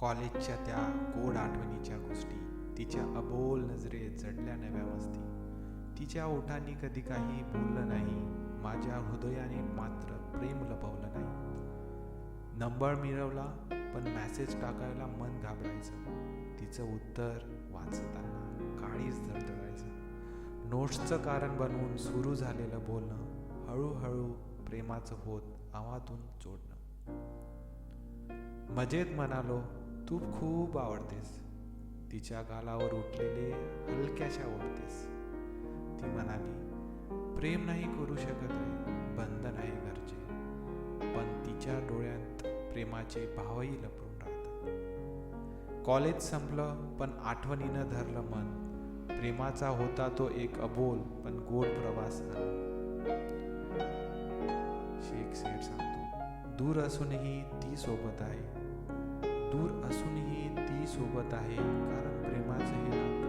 कॉलेजच्या त्या गोड आठवणीच्या गोष्टी तिच्या अबोल नजरेत जडल्या नव्या मस्ती. तिच्या ओठांनी कधी काही बोललं नाही माझ्या हृदयाने मात्र प्रेम लपवलं नाही. नंबर मिळवला पण मॅसेज टाकायला मन घाबरायचं. तिचं उत्तर वाचताना काळीच धडधडायचं नोट्सचं कारण बनवून सुरू झालेलं बोलणं हळूहळू प्रेमाचं होत आवातून जोडणं. मजेत म्हणालो तू खूप आवडतेस. तिच्या गालावर उठलेले हलक्याशा ओढतेस. ती म्हणाली प्रेम नाही करू शकत आहे बंधन आहे घरचे. पण तिच्या डोळ्यात प्रेमाचे भावही लपडून राहतात. कॉलेज संपलं पण आठवणीनं धरलं मन. प्रेमाचा होता तो एक अबोल पण गोड प्रवास शेख सेठ सांगतो दूर असूनही ती सोबत आहे. दूर असूनही ती सोबत आहे कारण प्रेमाचं हे नातं